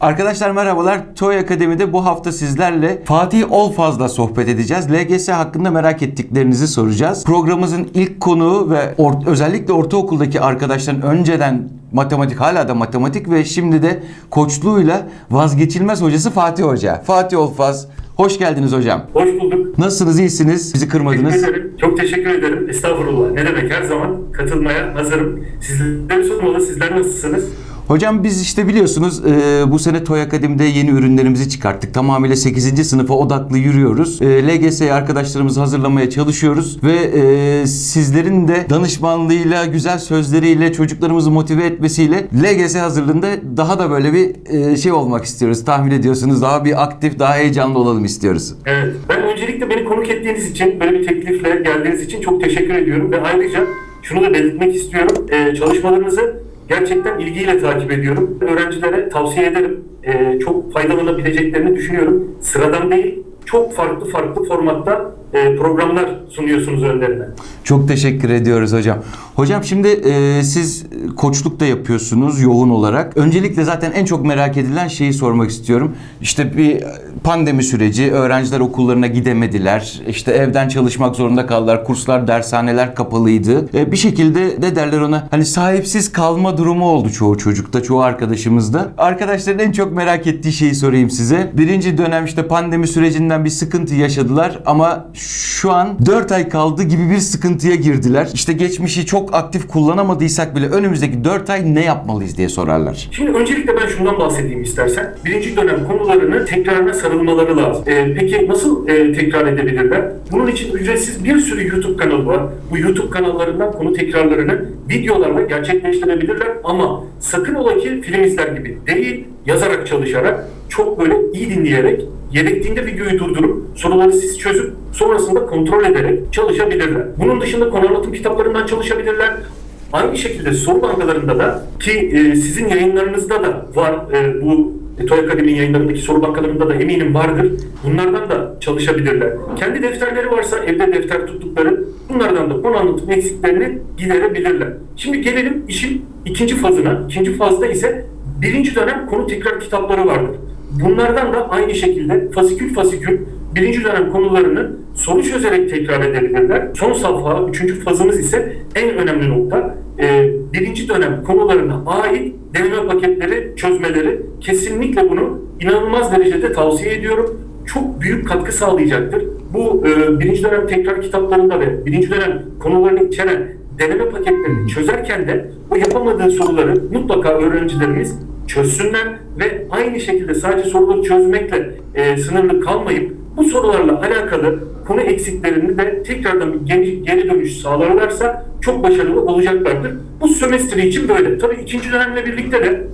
Arkadaşlar merhabalar. Toy Akademi'de bu hafta sizlerle Fatih Olfaz'la sohbet edeceğiz. LGS hakkında merak ettiklerinizi soracağız. Programımızın ilk konuğu ve or- özellikle ortaokuldaki arkadaşların önceden matematik hala da matematik ve şimdi de koçluğuyla vazgeçilmez hocası Fatih Hoca. Fatih Olfaz. Hoş geldiniz hocam. Hoş bulduk. Nasılsınız? iyisiniz? Bizi kırmadınız. Teşekkür ederim. Çok teşekkür ederim. Estağfurullah. Ne demek her zaman katılmaya hazırım. Sizler sormalı. Sizler nasılsınız? Hocam biz işte biliyorsunuz e, bu sene Toy Akademi'de yeni ürünlerimizi çıkarttık. Tamamıyla 8. sınıfa odaklı yürüyoruz. E, LGS'ye arkadaşlarımızı hazırlamaya çalışıyoruz. Ve e, sizlerin de danışmanlığıyla, güzel sözleriyle, çocuklarımızı motive etmesiyle LGS hazırlığında daha da böyle bir e, şey olmak istiyoruz. Tahmin ediyorsunuz daha bir aktif, daha heyecanlı olalım istiyoruz. Evet. Ben öncelikle beni konuk ettiğiniz için, böyle bir teklifle geldiğiniz için çok teşekkür ediyorum. Ve ayrıca şunu da belirtmek istiyorum. Ee, çalışmalarınızı gerçekten ilgiyle takip ediyorum. Öğrencilere tavsiye ederim. Ee, çok faydalanabileceklerini düşünüyorum. Sıradan değil, çok farklı farklı formatta e, programlar sunuyorsunuz önlerine. Çok teşekkür ediyoruz hocam. Hocam şimdi e, siz koçluk da yapıyorsunuz yoğun olarak. Öncelikle zaten en çok merak edilen şeyi sormak istiyorum. İşte bir pandemi süreci, öğrenciler okullarına gidemediler. İşte evden çalışmak zorunda kaldılar. Kurslar, dershaneler kapalıydı. E, bir şekilde ne derler ona? Hani sahipsiz kalma durumu oldu çoğu çocukta, çoğu arkadaşımızda. Arkadaşların en çok merak ettiği şeyi sorayım size. Birinci dönem işte pandemi sürecinden bir sıkıntı yaşadılar ama şu an 4 ay kaldı gibi bir sıkıntıya girdiler. İşte geçmişi çok aktif kullanamadıysak bile önümüzdeki 4 ay ne yapmalıyız diye sorarlar. Şimdi öncelikle ben şundan bahsedeyim istersen. Birinci dönem konularını tekrarına sarılmaları lazım. Ee, peki nasıl e, tekrar edebilirler? Bunun için ücretsiz bir sürü YouTube kanalı var. Bu YouTube kanallarından konu tekrarlarını videolarla gerçekleştirebilirler ama sakın ola ki film izler gibi değil, yazarak çalışarak, çok böyle iyi dinleyerek, gerektiğinde videoyu durdurup soruları siz çözüp sonrasında kontrol ederek çalışabilirler. Bunun dışında konu anlatım kitaplarından çalışabilirler. Aynı şekilde soru bankalarında da ki e, sizin yayınlarınızda da var e, bu Toy Akademi'nin yayınlarındaki soru bankalarında da eminim vardır. Bunlardan da çalışabilirler. Kendi defterleri varsa evde defter tuttukları bunlardan da konu anlatım eksiklerini giderebilirler. Şimdi gelelim işin ikinci fazına. İkinci fazda ise birinci dönem konu tekrar kitapları vardır. Bunlardan da aynı şekilde fasikül fasikül birinci dönem konularını soru çözerek tekrar edebilirler. Son safha, üçüncü fazımız ise en önemli nokta. e, birinci dönem konularına ait deneme paketleri çözmeleri. Kesinlikle bunu inanılmaz derecede tavsiye ediyorum. Çok büyük katkı sağlayacaktır. Bu e, birinci dönem tekrar kitaplarında ve birinci dönem konularını içeren deneme paketlerini çözerken de o yapamadığı soruları mutlaka öğrencilerimiz çözsünler ve aynı şekilde sadece soruları çözmekle e, sınırlı kalmayıp bu sorularla alakalı konu eksiklerini de tekrardan bir geri, geri dönüş sağlarlarsa çok başarılı olacaklardır. Bu sömestri için böyle. Tabii ikinci dönemle birlikte de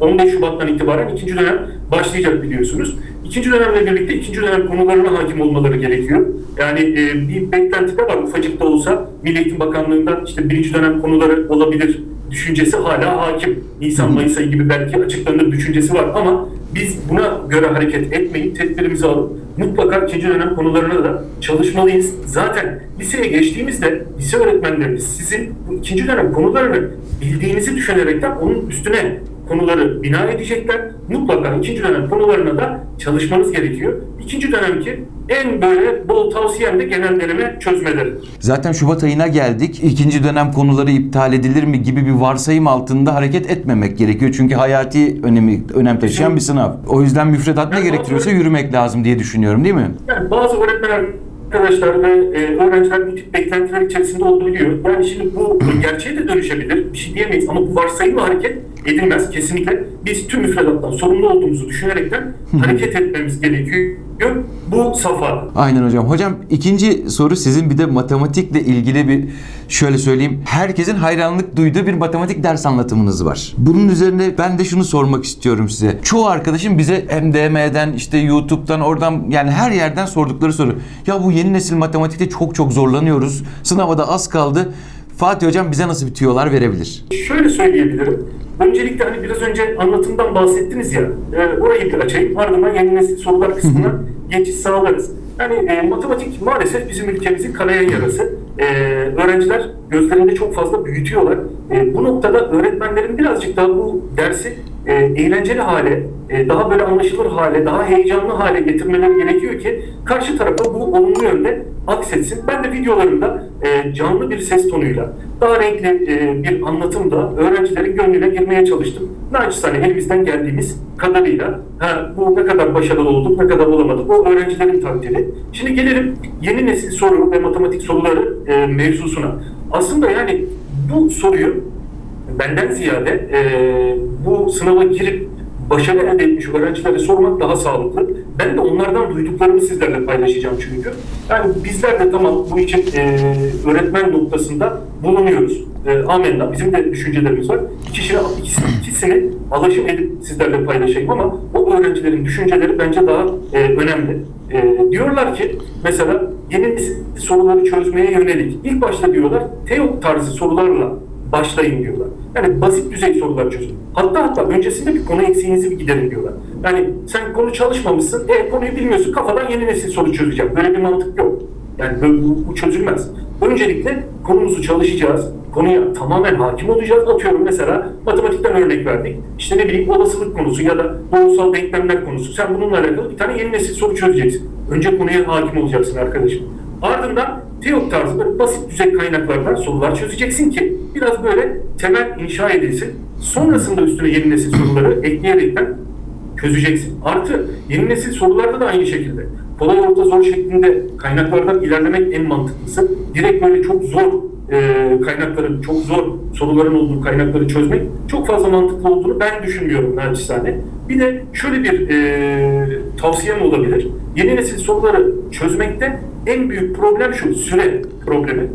15 Şubat'tan itibaren ikinci dönem başlayacak biliyorsunuz. İkinci dönemle birlikte ikinci dönem konularına hakim olmaları gerekiyor. Yani e, bir beklenti de var ufacık da olsa Milli Eğitim Bakanlığı'ndan işte birinci dönem konuları olabilir düşüncesi hala hakim. Nisan Mayıs ayı gibi belki açıklanır düşüncesi var ama biz buna göre hareket etmeyip tedbirimizi alıp mutlaka ikinci dönem konularına da çalışmalıyız. Zaten liseye geçtiğimizde lise öğretmenlerimiz sizin bu ikinci dönem konularını bildiğinizi düşünerekten onun üstüne konuları bina edecekler. Mutlaka ikinci dönem konularına da çalışmanız gerekiyor. İkinci dönemki en böyle bol tavsiyem de genel deneme çözmeleridir. Zaten Şubat ayına geldik. İkinci dönem konuları iptal edilir mi gibi bir varsayım altında hareket etmemek gerekiyor. Çünkü hayati önemi önem taşıyan bir sınav. O yüzden müfredat ne Yani gerektiriyorsa bazı- yürümek lazım diye düşünüyorum değil mi? Yani bazı öğretmen arkadaşlar ve e, öğrenciler bu tip beklentiler içerisinde olabiliyor. Yani şimdi bu gerçeğe de dönüşebilir. Bir şey diyemeyiz ama bu varsayımla hareket edilmez kesinlikle. Biz tüm müfredattan sorumlu olduğumuzu düşünerekten hareket etmemiz gerekiyor. Bu safhada. Aynen hocam. Hocam ikinci soru sizin bir de matematikle ilgili bir şöyle söyleyeyim. Herkesin hayranlık duyduğu bir matematik ders anlatımınız var. Bunun üzerine ben de şunu sormak istiyorum size. Çoğu arkadaşım bize MDM'den işte YouTube'dan oradan yani her yerden sordukları soru. Ya bu yeni nesil matematikte çok çok zorlanıyoruz. Sınava da az kaldı. Fatih hocam bize nasıl bir tüyolar verebilir? Şöyle söyleyebilirim. Öncelikle hani biraz önce anlatımdan bahsettiniz ya, e, orayı bir açayım. Ardından yeni nesil sorular kısmına geçiş sağlarız. Yani e, matematik maalesef bizim ülkemizin kanayan yarası. E, öğrenciler gözlerinde çok fazla büyütüyorlar. E, bu noktada öğretmenlerin birazcık daha bu dersi e, eğlenceli hale e, daha böyle anlaşılır hale, daha heyecanlı hale getirmeleri gerekiyor ki karşı tarafa bu olumlu yönde aksetsin. Ben de videolarımda e, canlı bir ses tonuyla, daha renkli e, bir anlatımda öğrencilerin gönlüne girmeye çalıştım. Naçizane elimizden geldiğimiz kadarıyla ha, bu ne kadar başarılı olduk, ne kadar olamadık o öğrencilerin takdiri. Şimdi gelelim yeni nesil soru ve matematik soruları e, mevzusuna. Aslında yani bu soruyu benden ziyade e, bu sınava girip başarı elde etmiş öğrencilere sormak daha sağlıklı. Ben de onlardan duyduklarımı sizlerle paylaşacağım çünkü. Yani bizler de tamam bu için e, öğretmen noktasında bulunuyoruz. E, amenna. Bizim de düşüncelerimiz var. İkisini, ikisini, ikisini alaşım edip sizlerle paylaşayım ama o öğrencilerin düşünceleri bence daha e, önemli. E, diyorlar ki mesela yeni soruları çözmeye yönelik ilk başta diyorlar TEOK tarzı sorularla başlayın diyorlar. Yani basit düzey sorular çözün. Hatta hatta öncesinde bir konu eksiğinizi bir giderin diyorlar. Yani sen konu çalışmamışsın, e, konuyu bilmiyorsun, kafadan yeni nesil soru çözeceğim. Böyle bir mantık yok. Yani bu, bu çözülmez. Öncelikle konumuzu çalışacağız, konuya tamamen hakim olacağız. Atıyorum mesela matematikten örnek verdik. İşte ne bileyim olasılık konusu ya da doğrusal denklemler konusu. Sen bununla alakalı bir tane yeni nesil soru çözeceksin. Önce konuya hakim olacaksın arkadaşım. Ardından TEOK tarzı böyle basit düzey kaynaklardan sorular çözeceksin ki biraz böyle temel inşa edilsin. Sonrasında üstüne yeni nesil soruları ekleyerekten çözeceksin. Artı yeni nesil sorularda da aynı şekilde. Kolay orta zor şeklinde kaynaklardan ilerlemek en mantıklısı. Direkt böyle çok zor e, kaynakların, çok zor soruların olduğu kaynakları çözmek çok fazla mantıklı olduğunu ben düşünmüyorum naçizane. Bir de şöyle bir e, tavsiyem olabilir. Yeni nesil soruları çözmekte en büyük problem şu, süre problemi.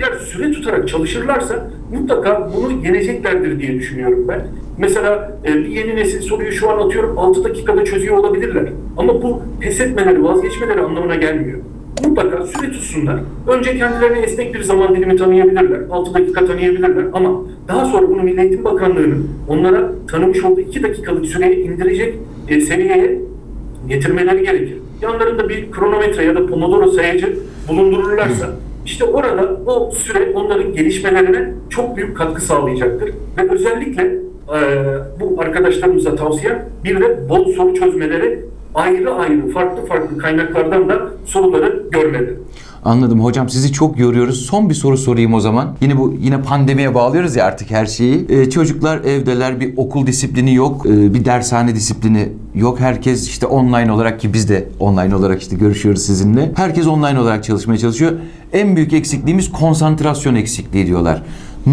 Eğer süre tutarak çalışırlarsa mutlaka bunu yeneceklerdir diye düşünüyorum ben. Mesela e, bir yeni nesil soruyu şu an atıyorum 6 dakikada çözüyor olabilirler. Ama bu pes etmeleri, vazgeçmeleri anlamına gelmiyor. Mutlaka süre tutsunlar. Önce kendilerine esnek bir zaman dilimi tanıyabilirler. 6 dakika tanıyabilirler ama daha sonra bunu Milli Eğitim Bakanlığı'nın onlara tanımış olduğu 2 dakikalık süreye indirecek e, seviyeye getirmeleri gerekir. Yanlarında bir kronometre ya da pomodoro sayacı bulundururlarsa işte orada o süre onların gelişmelerine çok büyük katkı sağlayacaktır. Ve özellikle e, bu arkadaşlarımıza tavsiye bir de bol soru çözmeleri ayrı ayrı farklı farklı kaynaklardan da soruları görmeli. Anladım hocam sizi çok yoruyoruz. Son bir soru sorayım o zaman. Yine bu yine pandemiye bağlıyoruz ya artık her şeyi. Ee, çocuklar evdeler bir okul disiplini yok. Ee, bir dershane disiplini yok. Herkes işte online olarak ki biz de online olarak işte görüşüyoruz sizinle. Herkes online olarak çalışmaya çalışıyor. En büyük eksikliğimiz konsantrasyon eksikliği diyorlar.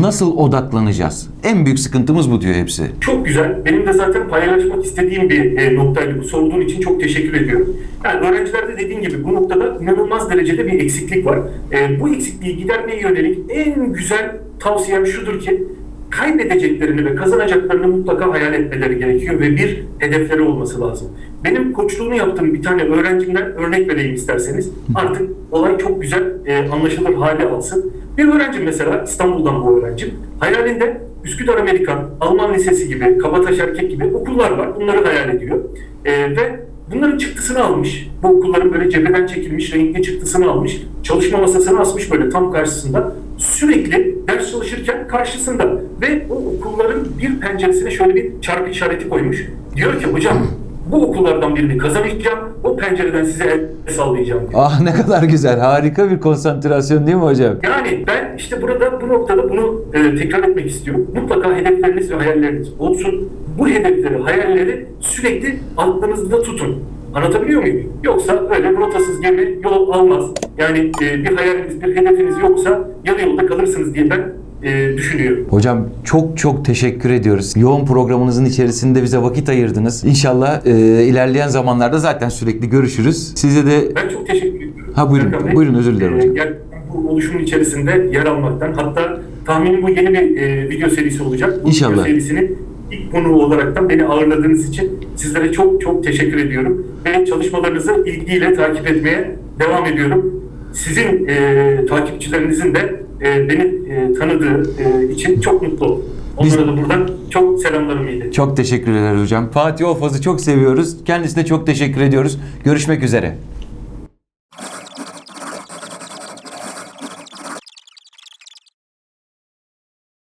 Nasıl odaklanacağız? En büyük sıkıntımız bu diyor hepsi. Çok güzel. Benim de zaten paylaşmak istediğim bir e, noktaydı. Bu sorduğun için çok teşekkür ediyorum. Yani öğrencilerde dediğin gibi bu noktada inanılmaz derecede bir eksiklik var. E, bu eksikliği gidermeye yönelik en güzel tavsiyem şudur ki kaybedeceklerini ve kazanacaklarını mutlaka hayal etmeleri gerekiyor ve bir hedefleri olması lazım. Benim koçluğunu yaptığım bir tane öğrencimden örnek vereyim isterseniz. Artık olay çok güzel e, anlaşılır hale alsın. Bir öğrencim mesela İstanbul'dan bu öğrencim. Hayalinde Üsküdar Amerikan, Alman Lisesi gibi, Kabataş Erkek gibi okullar var. Bunları hayal ediyor. E, ve bunların çıktısını almış. Bu okulların böyle cepheden çekilmiş renkli çıktısını almış. Çalışma masasını asmış böyle tam karşısında. Sürekli ders çalışırken karşısında. Ve o okulların bir penceresine şöyle bir çarpı işareti koymuş. Diyor ki hocam bu okullardan birini kazanacağım. O pencereden size el sallayacağım diyor. Ah ne kadar güzel. Harika bir konsantrasyon değil mi hocam? Yani ben işte burada bu noktada bunu e, tekrar etmek istiyorum. Mutlaka hedefleriniz ve hayalleriniz olsun. Bu hedefleri, hayalleri sürekli aklınızda tutun. Anlatabiliyor muyum? Yoksa öyle rotasız gemi yol almaz. Yani e, bir hayaliniz, bir hedefiniz yoksa yarı yolda kalırsınız diye ben e, düşünüyorum. Hocam çok çok teşekkür ediyoruz. Yoğun programınızın içerisinde bize vakit ayırdınız. İnşallah e, ilerleyen zamanlarda zaten sürekli görüşürüz. Size de Ben çok teşekkür ediyorum. Ha, buyurun. Bey, Buyurun, özür dilerim e, hocam. gel- bu oluşumun içerisinde yer almaktan hatta tahminim bu yeni bir e, video serisi olacak. Bu İnşallah. video serisini ilk konu olaraktan beni ağırladığınız için sizlere çok çok teşekkür ediyorum. Ve çalışmalarınızı ilgiyle takip etmeye devam ediyorum. Sizin e, takipçilerinizin de e, beni e, tanıdığı e, için çok mutlu oldum. Biz- Onlara da buradan çok selamlarımı iletin. çok teşekkürler hocam. Fatih Ofaz'ı çok seviyoruz. Kendisine çok teşekkür ediyoruz. Görüşmek üzere.